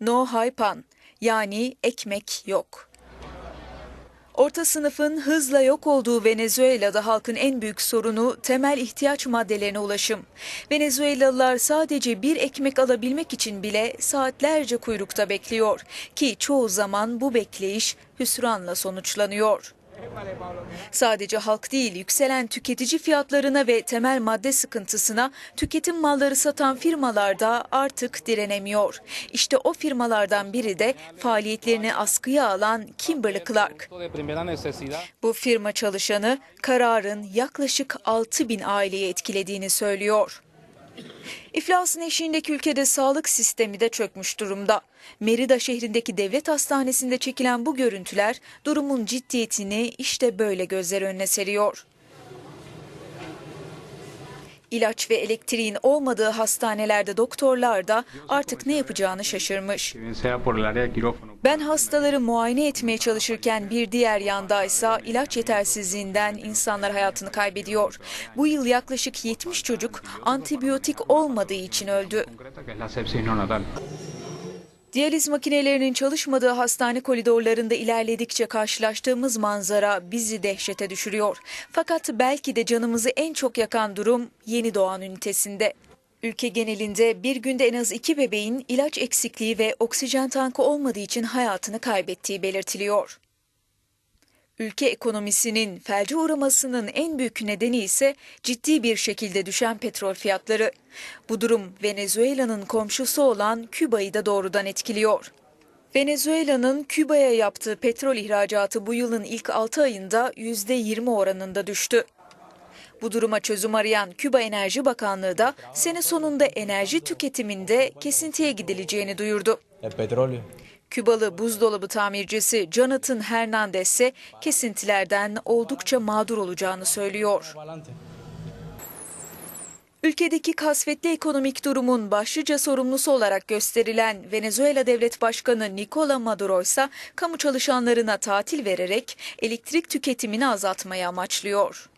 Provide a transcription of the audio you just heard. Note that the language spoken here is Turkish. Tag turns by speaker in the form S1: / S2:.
S1: No haypan yani ekmek yok. Orta sınıfın hızla yok olduğu Venezuela'da halkın en büyük sorunu temel ihtiyaç maddelerine ulaşım. Venezuelalılar sadece bir ekmek alabilmek için bile saatlerce kuyrukta bekliyor ki çoğu zaman bu bekleyiş hüsranla sonuçlanıyor. Sadece halk değil, yükselen tüketici fiyatlarına ve temel madde sıkıntısına tüketim malları satan firmalar da artık direnemiyor. İşte o firmalardan biri de faaliyetlerini askıya alan Kimberly Clark. Bu firma çalışanı kararın yaklaşık 6 bin aileyi etkilediğini söylüyor. İflasın eşiğindeki ülkede sağlık sistemi de çökmüş durumda. Merida şehrindeki devlet hastanesinde çekilen bu görüntüler durumun ciddiyetini işte böyle gözler önüne seriyor. İlaç ve elektriğin olmadığı hastanelerde doktorlar da artık ne yapacağını şaşırmış. Ben hastaları muayene etmeye çalışırken bir diğer yandaysa ilaç yetersizliğinden insanlar hayatını kaybediyor. Bu yıl yaklaşık 70 çocuk antibiyotik olmadığı için öldü. Diyaliz makinelerinin çalışmadığı hastane koridorlarında ilerledikçe karşılaştığımız manzara bizi dehşete düşürüyor. Fakat belki de canımızı en çok yakan durum yeni doğan ünitesinde. Ülke genelinde bir günde en az iki bebeğin ilaç eksikliği ve oksijen tankı olmadığı için hayatını kaybettiği belirtiliyor. Ülke ekonomisinin felce uğramasının en büyük nedeni ise ciddi bir şekilde düşen petrol fiyatları. Bu durum Venezuela'nın komşusu olan Küba'yı da doğrudan etkiliyor. Venezuela'nın Küba'ya yaptığı petrol ihracatı bu yılın ilk 6 ayında %20 oranında düştü. Bu duruma çözüm arayan Küba Enerji Bakanlığı da sene sonunda enerji tüketiminde kesintiye gidileceğini duyurdu.
S2: El.
S1: Kübalı buzdolabı tamircisi Jonathan Hernandez ise kesintilerden oldukça mağdur olacağını söylüyor. Ülkedeki kasvetli ekonomik durumun başlıca sorumlusu olarak gösterilen Venezuela Devlet Başkanı Nicola Maduro ise kamu çalışanlarına tatil vererek elektrik tüketimini azaltmayı amaçlıyor.